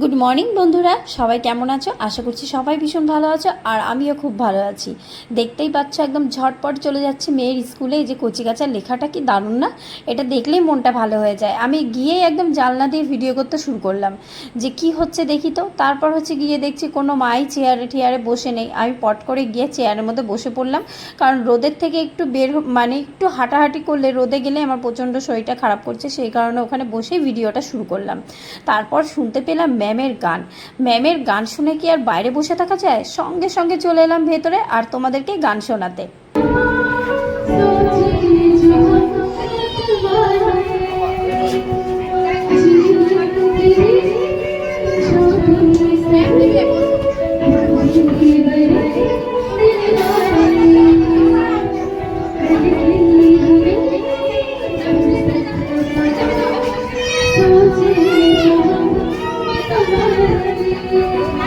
Good morning বন্ধুরা। সবাই কেমন আছো? আশা করছি সবাই ভীষণ ভালো আছো, আর আমিও খুব ভালো আছি। দেখতেই পাচ্ছ, একদম ঝটপট চলে যাচ্ছে মেয়ের স্কুলে। এই যে কচিকাচার লেখাটা কি দারুণ না? এটা দেখলেই মনটা ভালো হয়ে যায়। আমি গিয়েই একদম জানলা দিয়ে ভিডিও করতে শুরু করলাম। যে কি হচ্ছে দেখি তো? তারপর হচ্ছে গিয়ে দেখছি কোনো মাই চেয়ারে টিয়ারে বসে নেই। আমি পট করে গিয়ে চেয়ারের মধ্যে বসে পড়লাম। কারণ রোদের থেকে একটু বের মানে একটু হাঁটাহাঁটি করলে রোদে গেলে আমার প্রচণ্ড শরীরটা খারাপ করছে। সেই কারণে ওখানে বসেই ভিডিওটা শুরু করলাম। তারপর শুনতে পেলাম ম্যামের গান। ম্যামের গান শুনে কি আর বাইরে বসে থাকা যায়? সঙ্গে সঙ্গে চলে এলাম ভেতরে আর তোমাদেরকে গান শোনাতে।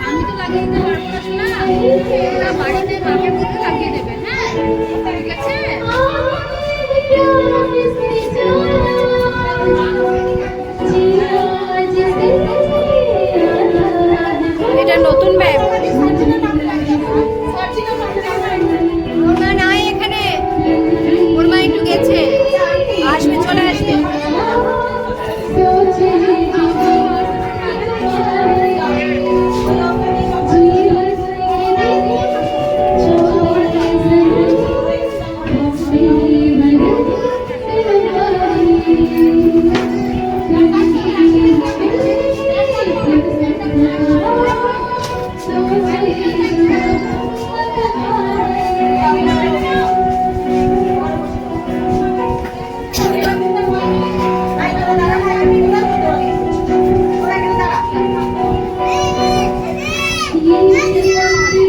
আমি তো লাগিয়ে না শোনা বাড়িতে মুখে লাগিয়ে দেবে হ্যাঁ? এটা নতুন ma'am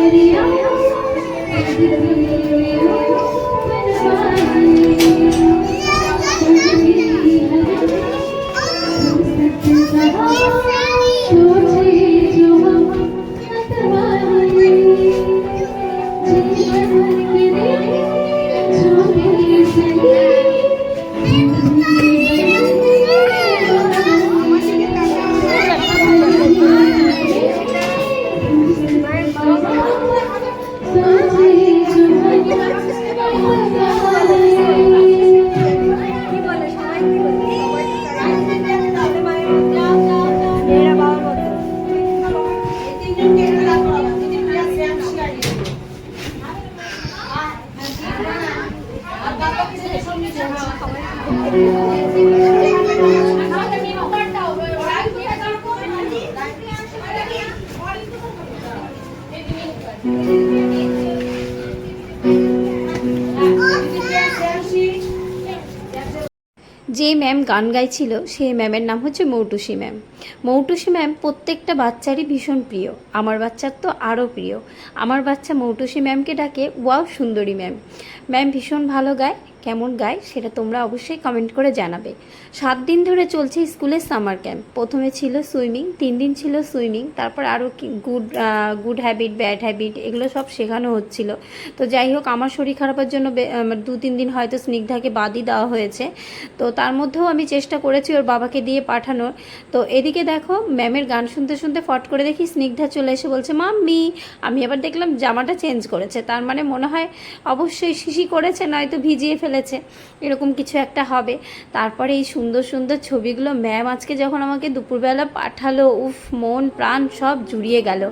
Thank you. Thank you. যে ম্যাম গান গাইছিল সেই ম্যামের নাম হচ্ছে মৌটুসি ম্যাম। মৌটুসি ম্যাম প্রত্যেকটা বাচ্চারই ভীষণ প্রিয়। আমার বাচ্চার তো আরও প্রিয়। আমার বাচ্চা মৌটুসি ম্যামকে ডাকে, ওয়াও সুন্দরী ম্যাম। ম্যাম ভীষণ ভালো গায়। কেমন গায় সেটা তোমরা অবশ্যই কমেন্ট করে জানাবে। সাত দিন ধরে চলছে স্কুলের সামার ক্যাম্প প্রথমে ছিল সুইমিং তিন দিন ছিল সুইমিং তারপর আরও good good habit bad habit এগুলো সব শেখানো হচ্ছিল। তো যাই হোক, আমার শরীর খারাপের জন্য বে- দু তিন দিন হয়তো স্নিগ্ধাকে বাদই দেওয়া হয়েছে। তো তার মধ্যেও আমি চেষ্টা করেছি ওর বাবাকে দিয়ে পাঠানোর। তো এদিকে দেখো ম্যামের গান শুনতে শুনতে ফট করে দেখি স্নিগ্ধা চলে এসে বলছে, মাম্মি! আমি আবার দেখলাম জামাটা চেঞ্জ করেছে। তার মানে মনে হয় অবশ্যই শিশি করেছে, নয়তো ভিজিয়ে ফেলে ফেলেছে, এরকম কিছু একটা হবে। তারপরে এই সুন্দর সুন্দর ছবিগুলো ম্যাম আজকে যখন আমাকে দুপুরবেলা পাঠালো, উফ, মন, প্রাণ সব জুড়িয়ে গেল।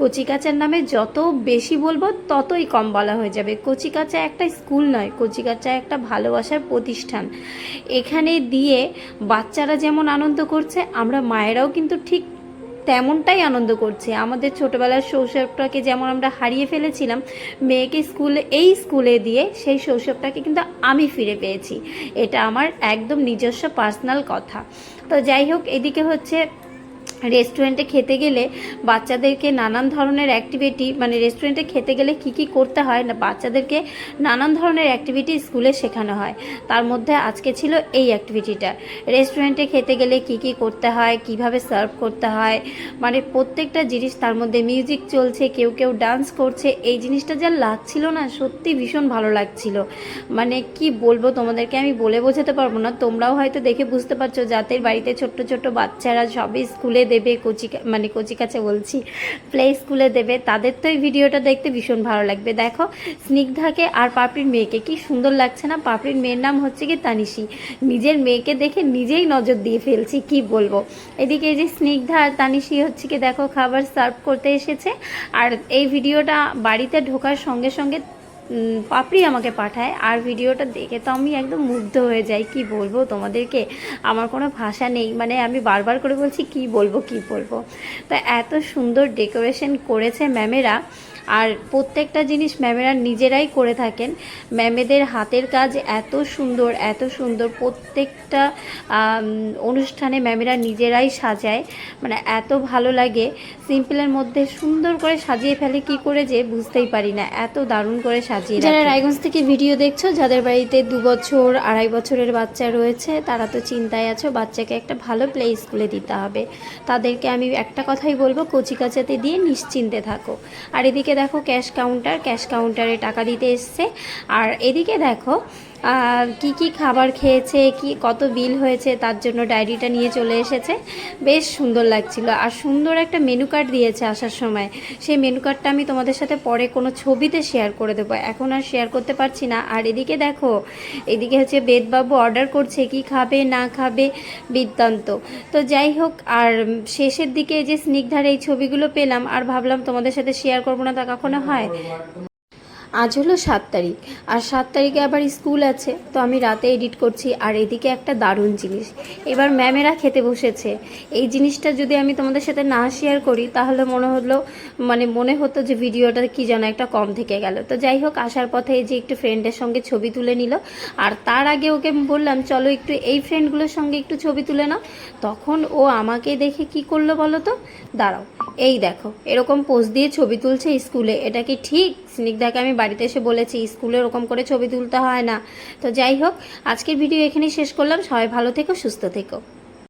কচিকাচার নামে যত বেশি বলব, ততই কম বলা হয়ে যাবে। কচিকাচা একটা স্কুল নয়, কচিকাচা একটা ভালোবাসার প্রতিষ্ঠান। এখানে দিয়ে বাচ্চারা যেমন আনন্দ করছে, আমরা মায়েরাও কিন্তু ঠিক তেমনটাই আনন্দ করছে। আমাদের ছোটোবেলার শৈশবটাকে যেমন আমরা হারিয়ে ফেলেছিলাম, মেয়েকে স্কুলে, এই স্কুলে দিয়ে সেই শৈশবটাকে কিন্তু আমি ফিরে পেয়েছি। এটা আমার একদম নিজস্ব পার্সোনাল কথা। তো যাই হোক, এদিকে হচ্ছে রেস্টুরেন্টে খেতে গেলে বাচ্চাদেরকে নানান ধরনের অ্যাক্টিভিটি মানে রেস্টুরেন্টে খেতে গেলে কি কি করতে হয় না, বাচ্চাদেরকে নানান ধরনের অ্যাক্টিভিটি স্কুলে শেখানো হয়। তার মধ্যে আজকে ছিল এই অ্যাক্টিভিটিটা রেস্টুরেন্টে খেতে গেলে কি কি করতে হয়, কীভাবে সার্ভ করতে হয় মানে প্রত্যেকটা জিনিস তার মধ্যে মিউজিক চলছে, কেউ কেউ ডান্স করছে, এই জিনিসটা যা লাগছিল না, সত্যি ভীষণ ভালো লাগছিল। মানে কি বলব তোমাদেরকে, আমি বলে বোঝাতে পারব না, তোমরাও হয়তো দেখে বুঝতে পারছ, যাদের বাড়িতে ছোট্ট ছোট্ট বাচ্চারা সবই স্কুলে দেবে, কচি মানে কচি কাছে বলছি প্লে স্কুলে দেবে। তাদের তো এই ভিডিওটা দেখতে ভীষণ ভালো লাগবে। দেখো, স্নিগ্ধাকে আর পাপড়ির মেয়েকে কি সুন্দর লাগছে না? পাপড়ির মেয়ের নাম হচ্ছে কি তানিশি। নিজের মেয়েকে দেখে নিজেই নজর দিয়ে ফেলছি, কি বলব? এদিকে এই যে স্নিগ্ধা আর তানিশি হচ্ছে কি, দেখো, খাবার সার্ভ করতে এসেছে। আর এই ভিডিওটা বাড়িতে ঢোকার সঙ্গে সঙ্গে পাপড়ি আমাকে পাঠায়। আর ভিডিওটা দেখে তো আমি একদম মুগ্ধ হয়ে যাই, কি বলব তোমাদেরকে? আমার কোনো ভাষা নেই মানে আমি বারবার করে বলছি, কি বলব কি বলব? তা এত সুন্দর ডেকোরেশন করেছে ম্যামেরা। আর প্রত্যেকটা জিনিস ম্যামেরা নিজেরাই করে থাকেন। ম্যামেদের হাতের কাজ এত সুন্দর এত সুন্দর। প্রত্যেকটা অনুষ্ঠানে ম্যামেরা নিজেরাই সাজায়। মানে এত ভালো লাগে। সিম্পলের মধ্যে সুন্দর করে সাজিয়ে ফেলে কি করে যে বুঝতেই পারি না। এত দারুণ করে সাজিয়ে যারা রায়গঞ্জ থেকে ভিডিও দেখছ যাদের বাড়িতে দু বছর আড়াই বছরের বাচ্চা রয়েছে তারা তো চিন্তায় আছো বাচ্চাকে একটা ভালো প্লে স্কুলে দিতে হবে। তাদেরকে আমি একটা কথাই বলব কচিকাচাতে দিয়ে নিশ্চিন্তে থাকো। আর এদিকে দেখো ক্যাশ কাউন্টার ক্যাশ কাউন্টারে টাকা দিতে এসছে। আর এদিকে দেখো কি কি খাবার খেয়েছে, কি কত বিল হয়েছে তার জন্য ডায়েরিটা নিয়ে চলে এসেছে। বেশ সুন্দর লাগছিল আর সুন্দর একটা মেনু কার্ড দিয়েছে আসার সময়। সেই মেনু কার্ডটা আমি তোমাদের সাথে পরে কোনো ছবিতে শেয়ার করে দেবো। এখন আর শেয়ার করতে পারছি না। আর এদিকে দেখো, এদিকে হচ্ছে বেদবাবু অর্ডার করছে কি খাবে, না খাবে বৃত্তান্ত। তো যাই হোক, আর শেষের দিকে যে স্নিগ্ধার এই ছবিগুলো পেলাম, আর ভাবলাম তোমাদের সাথে শেয়ার করব না তা কখনো হয়। আজ হলো সাত তারিখ। আর সাত তারিখে আবার স্কুল আছে, তো আমি রাতে এডিট করছি। আর এদিকে একটা দারুণ জিনিস, এবার ম্যামেরা খেতে বসেছে। এই জিনিসটা যদি আমি তোমাদের সাথে না শেয়ার করি, তাহলে মনে হলো মানে মনে হতো যে ভিডিওটা কি যেন একটা কম থেকে গেল। তো যাই হোক, আসার পথে এই যে একটু ফ্রেন্ডের সঙ্গে ছবি তুলে নিল। আর তার আগে ওকে বললাম, চলো একটু এই ফ্রেন্ডগুলোর সঙ্গে একটু ছবি তুলে নাও। তখন ও আমাকে দেখে কি করল বলো তো? দাঁড়াও, এই দেখো, এরকম পোজ দিয়ে ছবি তুলছে স্কুলে, এটা কি ঠিক? স্নিগ্ধাকে আমি বাড়িতে এসে বলেছি, স্কুলে ওরকম করে ছবি তুলতে হয় না। তো যাই হোক, আজকের ভিডিও এখানেই শেষ করলাম। সবাই ভালো থেকো, সুস্থ থেকো।